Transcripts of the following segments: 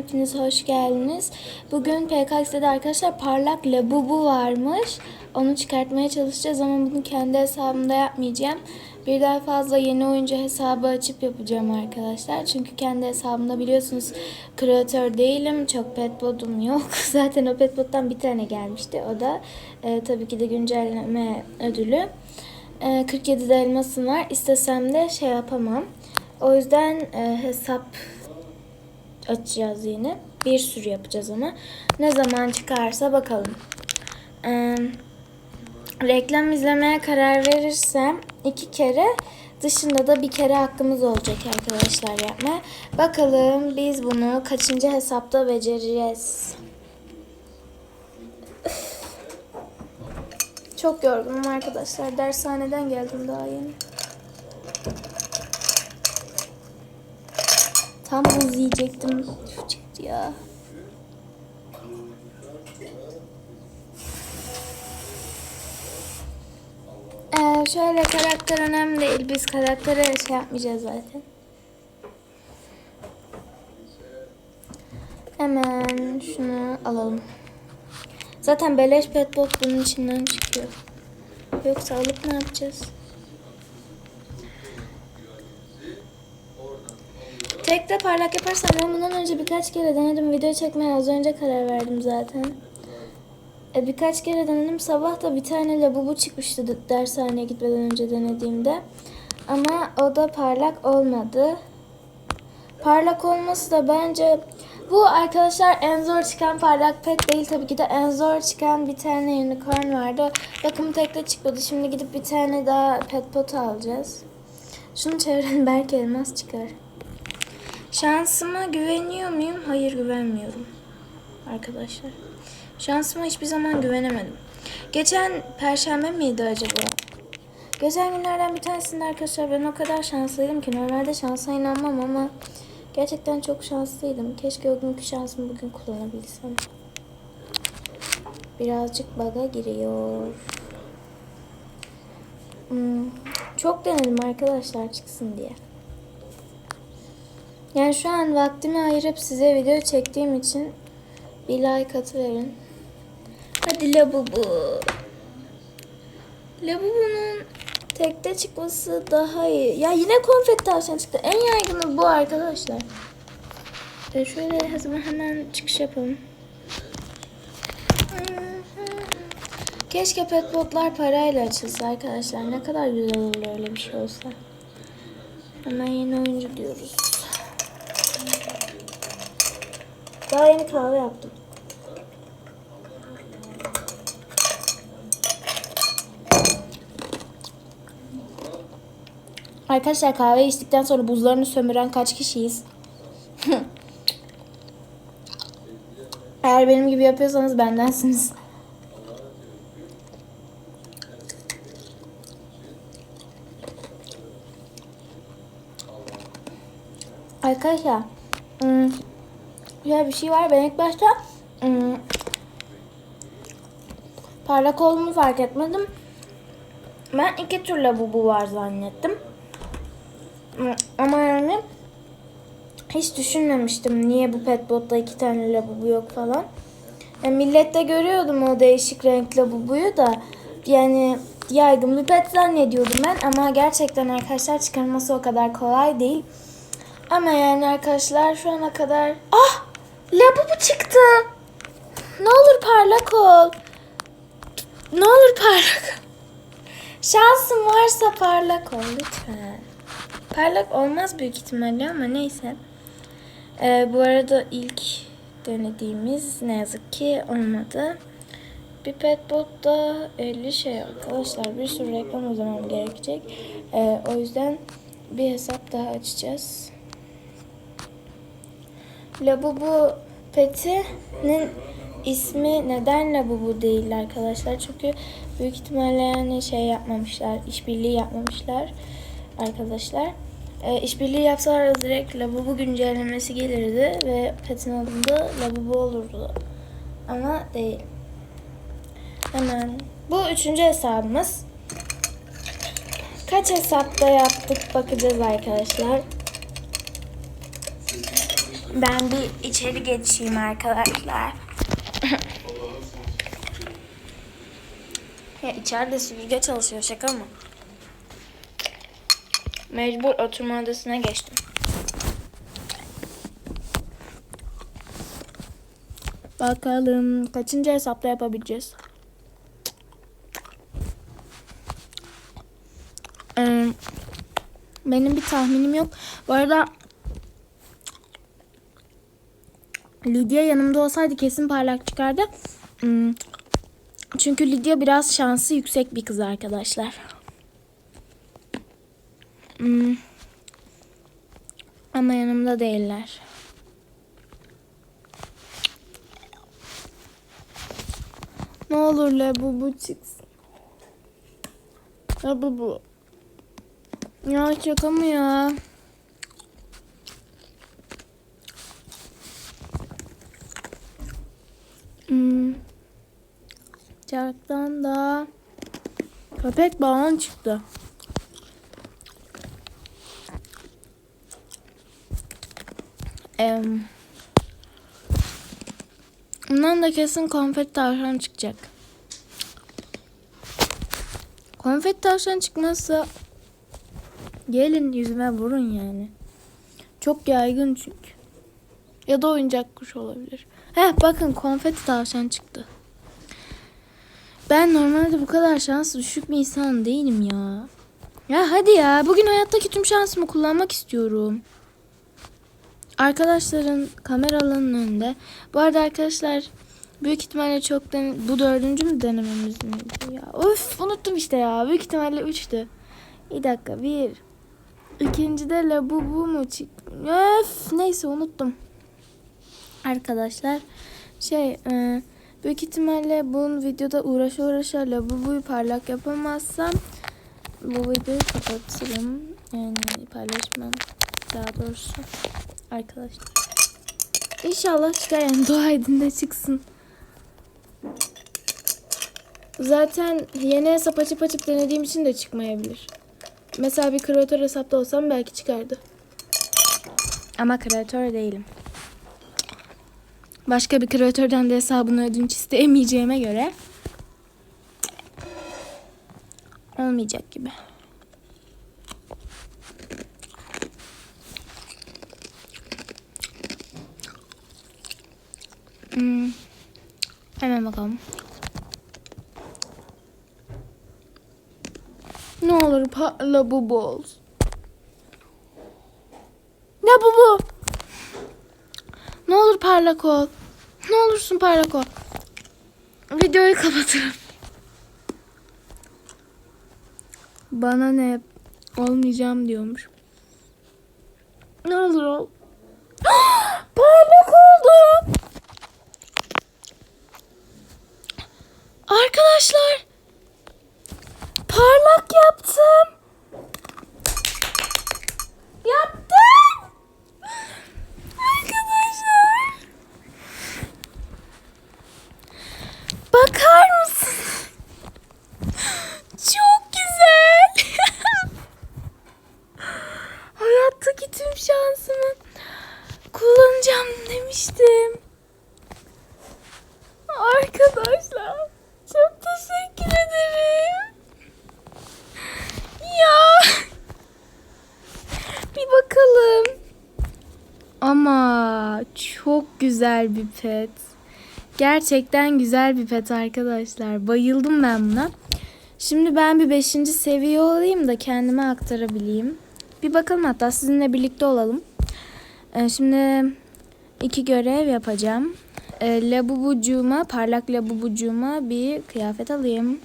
Hepiniz hoş geldiniz. Bugün PKX'de arkadaşlar parlak labubu varmış. Onu çıkartmaya çalışacağız ama bunu kendi hesabımda yapmayacağım. Birden fazla yeni oyuncu hesabı açıp yapacağım arkadaşlar. Çünkü kendi hesabımda biliyorsunuz kreatör değilim. Çok petbot'um yok. Zaten o petbot'tan bir tane gelmişti. O da e, tabii ki de güncelleme ödülü. E, 47 de elmasım var. İstesem de şey yapamam. O yüzden e, hesap açacağız yine. Bir sürü yapacağız ama. Ne zaman çıkarsa bakalım. Ee, reklam izlemeye karar verirsem iki kere dışında da bir kere hakkımız olacak arkadaşlar yapmaya. Bakalım biz bunu kaçıncı hesapta becereceğiz. Çok yorgunum arkadaşlar. Dershaneden geldim daha yeni. Tam buz yiyecektim. Ya. Ee, şöyle karakter önemli değil. Biz karaktere şey yapmayacağız zaten. Hemen şunu alalım. Zaten beleş petbot bunun içinden çıkıyor. Yoksa alıp ne yapacağız? Tek de parlak yaparsam ben bundan önce birkaç kere denedim. Video çekmeye az önce karar verdim zaten. E, birkaç kere denedim. Sabah da bir tane labubu çıkmıştı dershaneye gitmeden önce denediğimde. Ama o da parlak olmadı. Parlak olması da bence bu arkadaşlar en zor çıkan parlak pet değil tabii ki de en zor çıkan bir tane unicorn vardı. Bakın tek de çıkmadı. Şimdi gidip bir tane daha pet pot alacağız. Şunu çevirelim belki elmas çıkar. Şansıma güveniyor muyum? Hayır güvenmiyorum. Arkadaşlar. Şansıma hiçbir zaman güvenemedim. Geçen perşembe miydi acaba? Geçen günlerden bir tanesinde arkadaşlar ben o kadar şanslıydım ki normalde şansa inanmam ama gerçekten çok şanslıydım. Keşke o günkü şansımı bugün kullanabilsem. Birazcık baga giriyor. Hmm, çok denedim arkadaşlar çıksın diye. Yani şu an vaktimi ayırıp size video çektiğim için bir like atıverin. Hadi Labubu. Labubu'nun tekte çıkması daha iyi. Ya yine konfet tavşan çıktı. En yaygını bu arkadaşlar. E şöyle hemen, hemen çıkış yapalım. Keşke petbotlar parayla açılsa arkadaşlar. Ne kadar güzel olur öyle bir şey olsa. Hemen yeni oyuncu diyoruz. Daha yeni kahve yaptım. Arkadaşlar kahve içtikten sonra buzlarını sömüren kaç kişiyiz? Eğer benim gibi yapıyorsanız bendensiniz. Arkadaşlar Güzel bir şey var. Ben ilk başta ım, parlak olduğunu fark etmedim. Ben iki tür labubu var zannettim. Im, Ama yani hiç düşünmemiştim niye bu petbotta iki tane labubu yok falan. Yani millette görüyordum o değişik renk labubuyu da yani yaygın bir pet zannediyordum ben ama gerçekten arkadaşlar çıkarması o kadar kolay değil. Ama yani arkadaşlar şu ana kadar... Ah! Labubu çıktı. Ne olur parlak ol. Ne olur parlak. Şansın varsa parlak ol lütfen. Parlak olmaz büyük ihtimalle ama neyse. Ee, bu arada ilk denediğimiz ne yazık ki olmadı. Bir petbotta 50 şey arkadaşlar bir sürü reklam uzamam gerekecek. Ee, o yüzden bir hesap daha açacağız. Labubu Peti'nin ismi neden Labubu değil arkadaşlar? Çünkü büyük ihtimalle yani şey yapmamışlar, işbirliği yapmamışlar arkadaşlar. E, işbirliği yapsalar direkt Labubu güncellemesi gelirdi ve Pet'in adında Labubu olurdu. Ama değil. Hemen. Bu üçüncü hesabımız. Kaç hesapta yaptık bakacağız arkadaşlar. Ben bir içeri geçeyim arkadaşlar. ya içeride süpürge çalışıyor şaka mı? Mecbur oturma odasına geçtim. Bakalım kaçıncı hesapla yapabileceğiz? Ee, benim bir tahminim yok. Bu arada Lidya yanımda olsaydı kesin parlak çıkardı. Hmm, Çünkü Lidya biraz şansı yüksek bir kız arkadaşlar. Hmm. Ama yanımda değiller. Ne olur la bu bu çıksın. Ya bu bu. Ya şaka mı ya? Çarktan da köpek balon çıktı. Em. Bundan da kesin konfet tavşan çıkacak. Konfet tavşan çıkmazsa gelin yüzüme vurun yani. Çok yaygın çünkü. Ya da oyuncak kuş olabilir. Heh bakın konfeti tavşan çıktı. Ben normalde bu kadar şans düşük bir insan değilim ya. Ya hadi ya bugün hayattaki tüm şansımı kullanmak istiyorum. Arkadaşların kameralarının önünde. Bu arada arkadaşlar büyük ihtimalle çok den bu dördüncü mü denememiz miydi ya? Of unuttum işte ya. Büyük ihtimalle üçtü. Bir dakika bir. İkinci de labubu mu çıktı? Öf neyse unuttum. Arkadaşlar şey e, büyük ihtimalle bu videoda uğraşa uğraşa labubuyu parlak yapamazsam bu videoyu kapatırım. Yani paylaşmam daha doğrusu arkadaşlar. İnşallah çıkar yani dua edin de çıksın. Zaten yeni hesap açıp açıp denediğim için de çıkmayabilir. Mesela bir kreatör hesapta olsam belki çıkardı. Ama kreatör değilim. Başka bir kreatörden de hesabını ödünç isteyemeyeceğime göre olmayacak gibi. Hmm. Hemen bakalım. Ne olur parla bu bol. Ne bu bu? Ne olur parlak ol. Ne olursun parlak ol. Videoyu kapatırım. Bana ne olmayacağım diyormuş. Ne olur ol. parlak oldu. Arkadaşlar parlak yaptım. Yaptım. Arkadaşlar. Bakar mısın? Çok güzel. Hayattaki tüm şansımı kullanacağım demiştim. Arkadaşlar çok teşekkür ederim. Ya. Bir bakalım. Ama çok güzel bir pet. Gerçekten güzel bir pet arkadaşlar. Bayıldım ben buna. Şimdi ben bir 5. seviye olayım da kendime aktarabileyim. Bir bakalım hatta sizinle birlikte olalım. Ee, şimdi iki görev yapacağım. Ee, labubucuğuma, parlak labubucuğuma bir kıyafet alayım.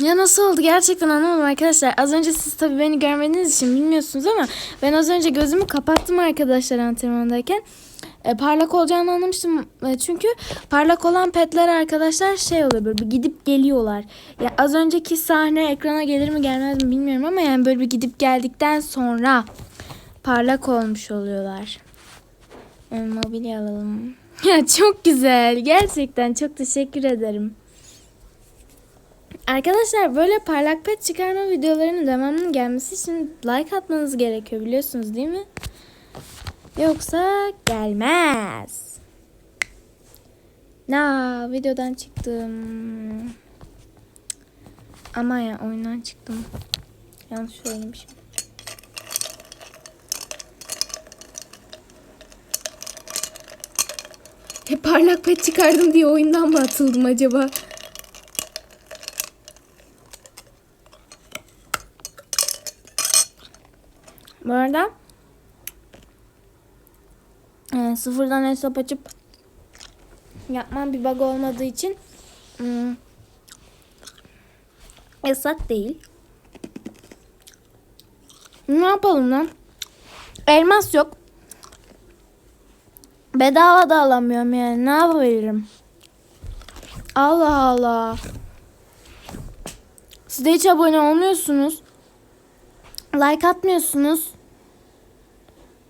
Ya nasıl oldu gerçekten anlamadım arkadaşlar. Az önce siz tabii beni görmediğiniz için bilmiyorsunuz ama ben az önce gözümü kapattım arkadaşlar antrenmandayken. E, parlak olacağını anlamıştım. E, çünkü parlak olan petler arkadaşlar şey oluyor böyle bir gidip geliyorlar. Ya az önceki sahne ekrana gelir mi gelmez mi bilmiyorum ama yani böyle bir gidip geldikten sonra parlak olmuş oluyorlar. E, mobilya alalım. Ya çok güzel. Gerçekten çok teşekkür ederim. Arkadaşlar böyle parlak pet çıkarma videolarının devamının gelmesi için like atmanız gerekiyor biliyorsunuz değil mi? Yoksa gelmez. Na videodan çıktım. Ama ya oyundan çıktım. Yanlış söylemişim. Hep parlak pet çıkardım diye oyundan mı atıldım acaba? Bu arada e, sıfırdan hesap açıp yapmam bir bug olmadığı için hmm, yasak değil. Ne yapalım lan? Elmas yok. Bedava da alamıyorum yani. Ne yapabilirim? Allah Allah. Siz de hiç abone olmuyorsunuz. Like atmıyorsunuz.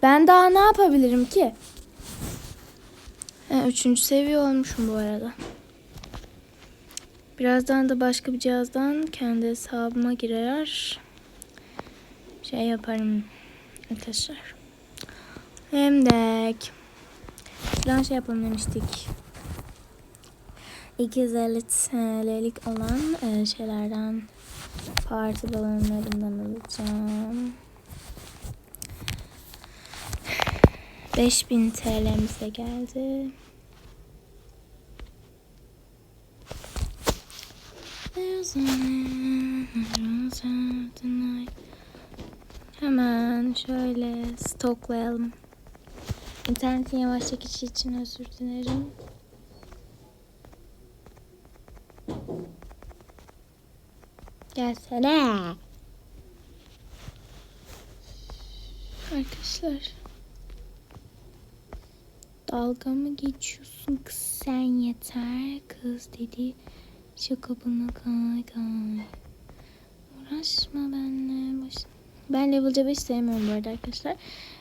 Ben daha ne yapabilirim ki? Ha, üçüncü seviye olmuşum bu arada. Birazdan da başka bir cihazdan kendi hesabıma girer. Şey yaparım arkadaşlar. Hem de Şuradan şey yapalım demiştik. 250 TL'lik olan e, şeylerden parti balonlarından alacağım. 5000 TL'mize geldi. Hemen şöyle stoklayalım. İnternetin yavaş çekişi için özür dilerim. Gelsene. Arkadaşlar. Dalga mı geçiyorsun kız sen yeter kız dedi. Şu kapını kay kay. Uğraşma benimle baş... Ben level 5 sevmiyorum bu arada arkadaşlar.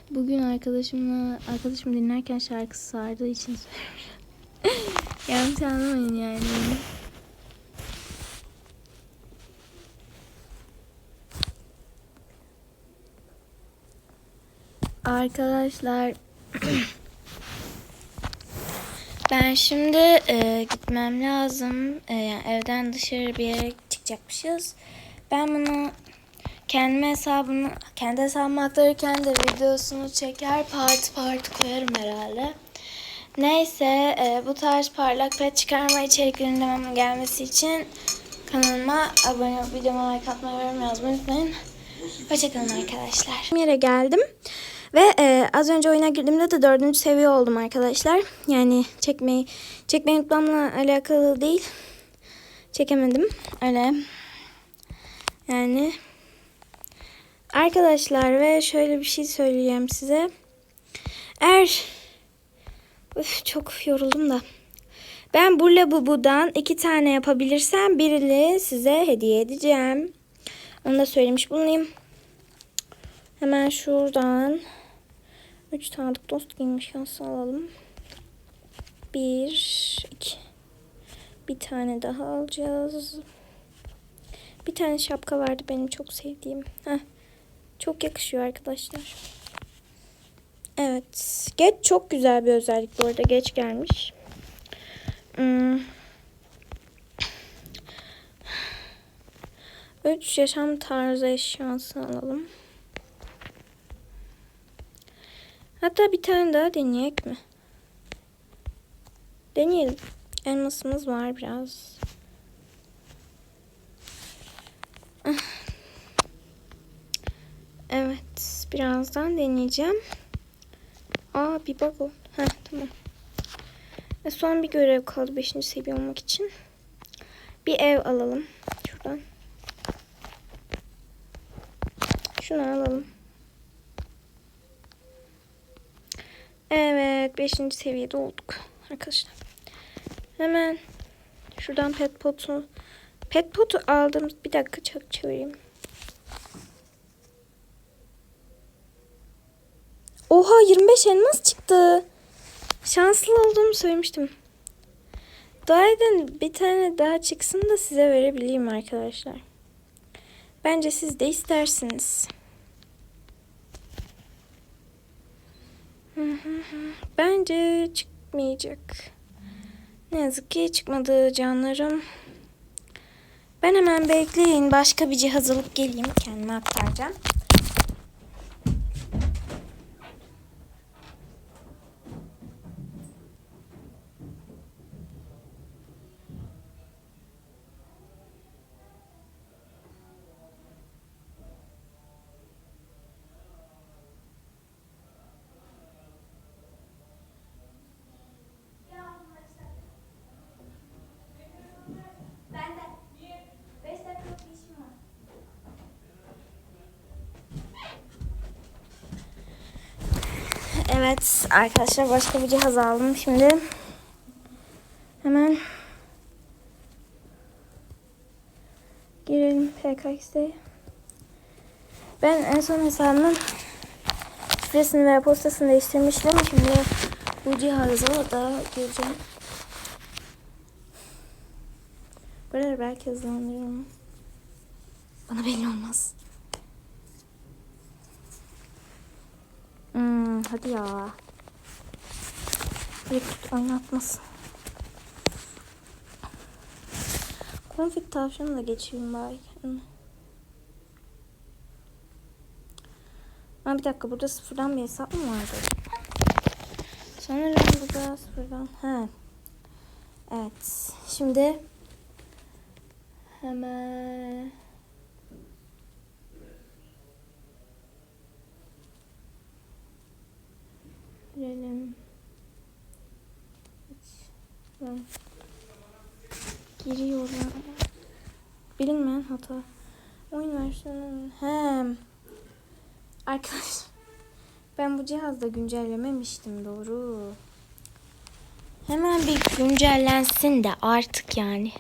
Bugün arkadaşımla arkadaşım dinlerken şarkısı sardığı için. Yanlış anlamayın yani. Arkadaşlar ben şimdi e, gitmem lazım. E, yani evden dışarı bir yere çıkacakmışız. Ben bunu kendime hesabını kendi hesabıma aktarırken de videosunu çeker parti parti koyarım herhalde. Neyse e, bu tarz parlak pet çıkarma içeriklerinin devamlı gelmesi için kanalıma abone olup videoma like atmayı unutmayın. Hoşçakalın arkadaşlar. Yere geldim. Ve e, az önce oyuna girdiğimde de dördüncü seviye oldum arkadaşlar. Yani çekmeyi çekmeyi unutmamla alakalı değil. Çekemedim. Öyle. Yani Arkadaşlar ve şöyle bir şey söyleyeceğim size. Eğer Üf, çok yoruldum da. Ben bu labubudan iki tane yapabilirsem birini size hediye edeceğim. Onu da söylemiş bulunayım. Hemen şuradan üç tane dost giymiş şansı alalım. Bir, iki. Bir tane daha alacağız. Bir tane şapka vardı benim çok sevdiğim. Heh. Çok yakışıyor arkadaşlar. Evet. Geç çok güzel bir özellik bu arada. Geç gelmiş. Hmm. Üç yaşam tarzı eşyası alalım. Hatta bir tane daha deneyek mi? Deneyelim. Elmasımız var biraz. Evet. Birazdan deneyeceğim. Aa bir bug oldu. Heh tamam. Ve son bir görev kaldı 5. seviye olmak için. Bir ev alalım. Şuradan. Şunu alalım. Evet 5. seviyede olduk arkadaşlar. Hemen şuradan pet potu pet potu aldım. Bir dakika çok çevireyim. Oha 25 elmas çıktı. Şanslı olduğumu söylemiştim. Dayden bir tane daha çıksın da size verebileyim arkadaşlar. Bence siz de istersiniz. Bence çıkmayacak. Ne yazık ki çıkmadı canlarım. Ben hemen bekleyin. Başka bir cihaz alıp geleyim. Kendime aktaracağım. Evet arkadaşlar başka bir cihaz aldım şimdi. Hemen girelim PKX'e. Ben en son hesabımın şifresini ve postasını değiştirmiştim. Şimdi bu cihaza da gireceğim. Böyle belki hızlandırırım. Bana belli olmaz. Hadi ya. Bir oynatmasın. Konfit tavşanı da geçeyim bari. Ha bir dakika burada sıfırdan bir hesap mı vardı? Sanırım burada sıfırdan. Ha. Evet. Şimdi hemen girelim. Ben giriyorum. Bilinmeyen hata. Oyun versiyonu. Hem. Arkadaşlar. Ben bu cihazda güncellememiştim doğru. Hemen bir güncellensin de artık yani.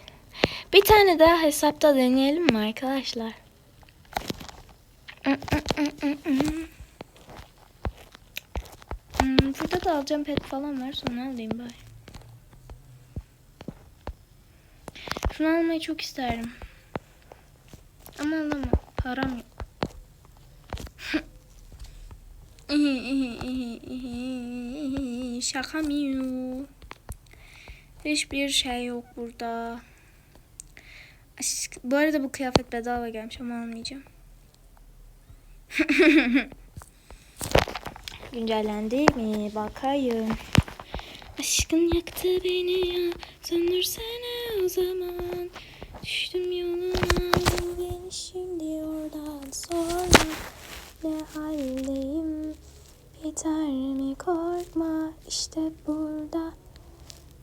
Bir tane daha hesapta deneyelim mi arkadaşlar? Hmm, burada da alacağım pet falan var sonra alayım bari. Şunu almayı çok isterdim. Ama alamam. Param yok. Şaka mı? Hiçbir şey yok burada. Bu arada bu kıyafet bedava gelmiş ama almayacağım. Güncellendi mi? Bakayım. Aşkın yaktı beni ya. Söndürsene o zaman. Düştüm yoluna. Beni şimdi oradan sonra. Ne haldeyim? Biter mi korkma. işte burada.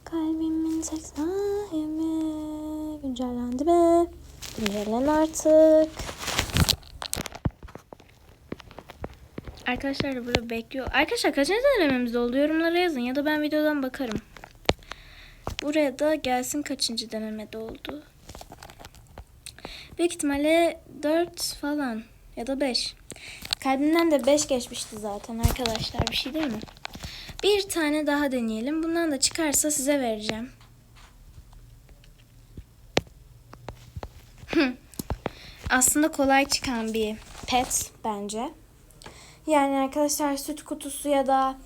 Kalbimin tek sahibi. Güncellendi mi? Güncellen artık. Arkadaşlar da burada bekliyor. Arkadaşlar kaçıncı denememiz oldu? Yorumlara yazın ya da ben videodan bakarım. Buraya da gelsin kaçıncı denemede oldu. Büyük ihtimalle 4 falan ya da 5. Kalbimden de 5 geçmişti zaten arkadaşlar. Bir şey değil mi? Bir tane daha deneyelim. Bundan da çıkarsa size vereceğim. Aslında kolay çıkan bir pet bence. Yani arkadaşlar süt kutusu ya da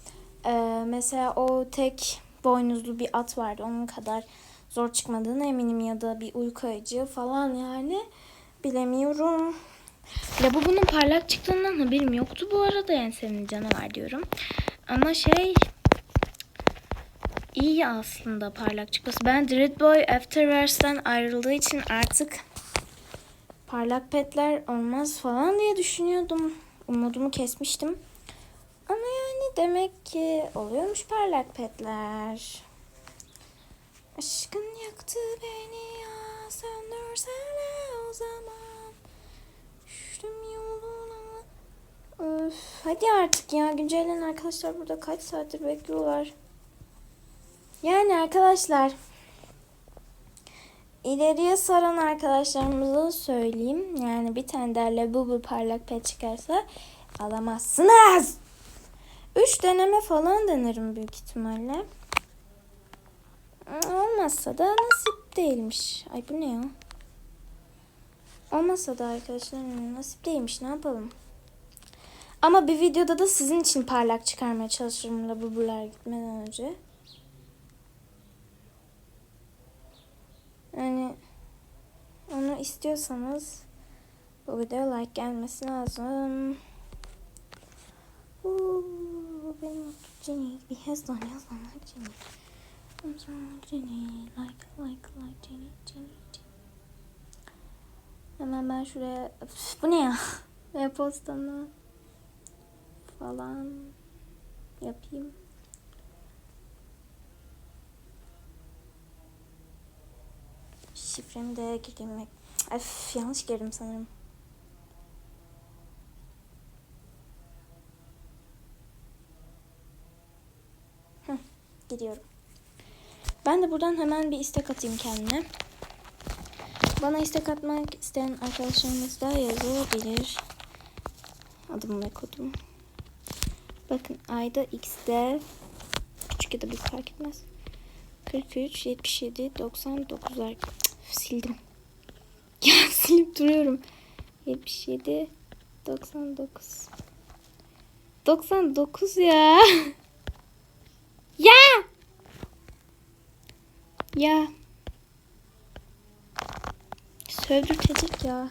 e, mesela o tek boynuzlu bir at vardı. Onun kadar zor çıkmadığını eminim ya da bir uyku ayıcı falan yani bilemiyorum. Bunun parlak çıktığından haberim yoktu bu arada yani senin canavar diyorum. Ama şey iyi aslında parlak çıkması. Ben Dread Boy Afterverse'den ayrıldığı için artık parlak petler olmaz falan diye düşünüyordum. Umudumu kesmiştim. Ama yani demek ki oluyormuş parlak petler. Aşkın yaktı beni ya söndürsene o zaman. Düştüm yoluna. Öf, hadi artık ya güncelleyin arkadaşlar burada kaç saattir bekliyorlar. Yani arkadaşlar ileriye saran arkadaşlarımıza söyleyeyim. Yani bir tane derle bu bu parlak pet çıkarsa alamazsınız. Üç deneme falan denerim büyük ihtimalle. Olmazsa da nasip değilmiş. Ay bu ne ya? Olmazsa da arkadaşlar nasip değilmiş ne yapalım. Ama bir videoda da sizin için parlak çıkarmaya çalışırım labubular gitmeden önce. Yani onu istiyorsanız bu videoya like gelmesi lazım. Uuu, benim Jenny bir hız lan yaz lan Jenny. I'm sorry, Jenny. Like, like, like Jenny, Jenny, Jenny. Hemen ben şuraya... Üf, bu ne ya? E-postanı falan yapayım. Şifremi de gireyim. Öf, yanlış girdim sanırım. Hı, gidiyorum. Ben de buradan hemen bir istek atayım kendime. Bana istek atmak isteyen arkadaşlarımız da yazabilir. Adım ve kodum. Bakın ayda x'de küçük ya da büyük fark etmez. 43, 77, 99 'lar. Sildim. Ya silip duruyorum. 77, 99. 99 ya. ya. Ya. Sövdürtecek ya.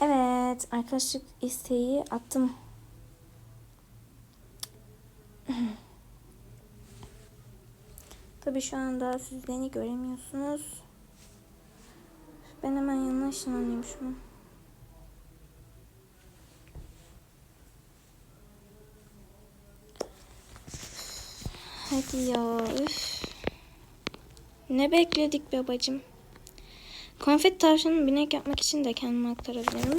Evet. Arkadaşlık isteği attım. Tabii şu anda siz beni göremiyorsunuz. Ben hemen yanına ışınlanayım şunu. Hadi ya. Üf. Ne bekledik babacım? Konfet tavşanı binek yapmak için de kendime aktarabilirim.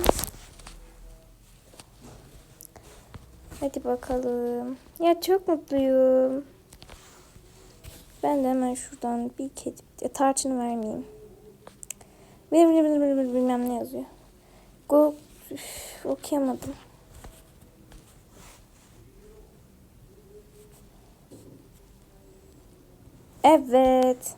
Hadi bakalım. Ya çok mutluyum. Ben de hemen şuradan bir kedi tarçını vermeyeyim. Bir, bir, bir, bir, bir, bilmem ne yazıyor. Go Üf, okuyamadım. Evet.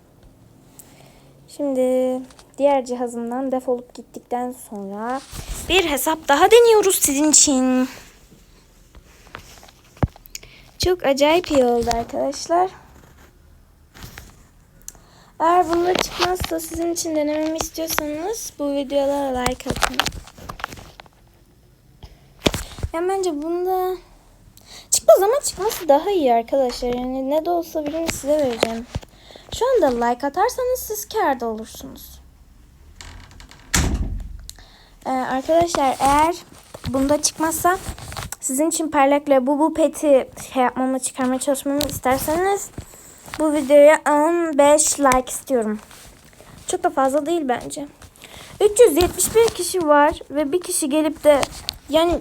Şimdi diğer cihazımdan defolup gittikten sonra bir hesap daha deniyoruz sizin için. Çok acayip iyi oldu arkadaşlar. Eğer bunda çıkmazsa sizin için denememi istiyorsanız bu videolara like atın. Yani bence bunda çıkmaz ama çıkması daha iyi arkadaşlar. Yani ne de olsa birini size vereceğim. Şu anda like atarsanız siz kârda olursunuz. Ee, arkadaşlar eğer bunda çıkmazsa sizin için parlakla bu bu peti şey yapmamı çıkarmaya çalışmamı isterseniz bu videoya 15 like istiyorum. Çok da fazla değil bence. 371 kişi var ve bir kişi gelip de yani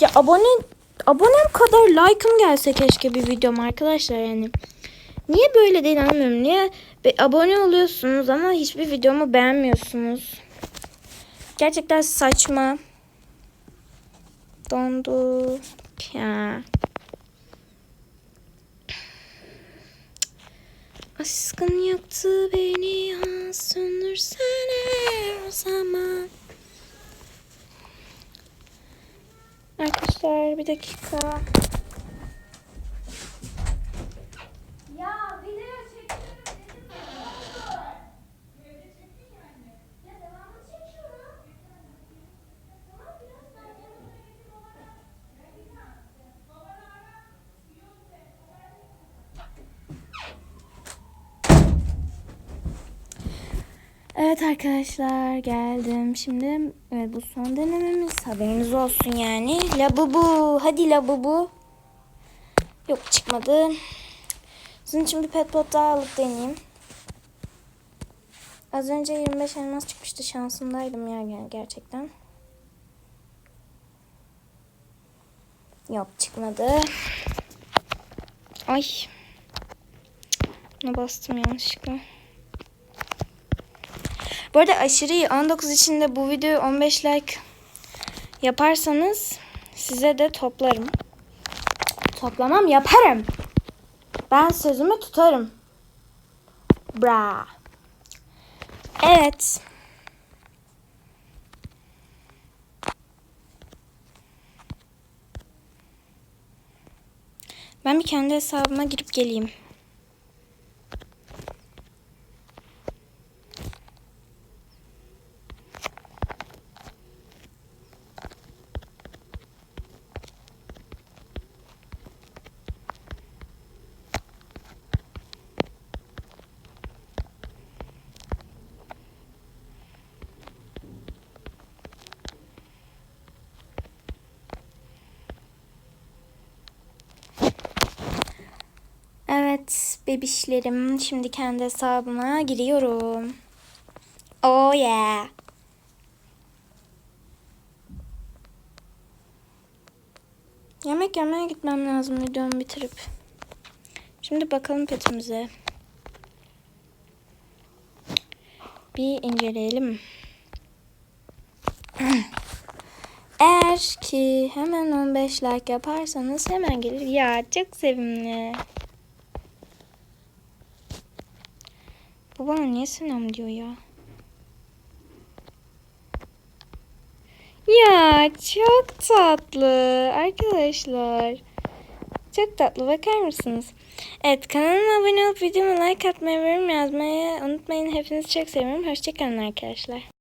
ya abone abonem kadar like'ım gelse keşke bir videom arkadaşlar yani. Niye böyle değil anlamıyorum. Niye be, abone oluyorsunuz ama hiçbir videomu beğenmiyorsunuz? Gerçekten saçma. Dondu. Ya. Aşkın yaktı beni ha söndürsene o zaman. Arkadaşlar bir dakika. Ya video çekiyorum dedim ya. Evde çektin yani. Ya devamlı çekiyorum. Tamam biraz daha yanına getir babana. Babana ara. Yok de. Evet arkadaşlar geldim. Şimdi evet bu son denememiz. Haberiniz olsun yani. Labubu. Hadi labubu. Yok çıkmadı. Sizin için bir pet pot daha alıp deneyeyim. Az önce 25 elmas çıkmıştı. Şansındaydım ya gerçekten. Yok çıkmadı. Ay. Ne bastım yanlışlıkla. Bu arada aşırı iyi. 19 için de bu videoyu 15 like yaparsanız size de toplarım. Toplamam yaparım. Ben sözümü tutarım. Bra. Evet. Ben bir kendi hesabıma girip geleyim. Bebişlerim şimdi kendi hesabıma giriyorum. Oh yeah. Yemek yemeye gitmem lazım videomu bitirip. Şimdi bakalım petimize. Bir inceleyelim. Eğer ki hemen 15 like yaparsanız hemen gelir. Ya çok sevimli. Bu bana niye selam diyor ya? Ya çok tatlı arkadaşlar. Çok tatlı bakar mısınız? Evet kanalıma abone olup videoma like atmayı ve yorum yazmayı unutmayın. Hepinizi çok seviyorum. Hoşçakalın arkadaşlar.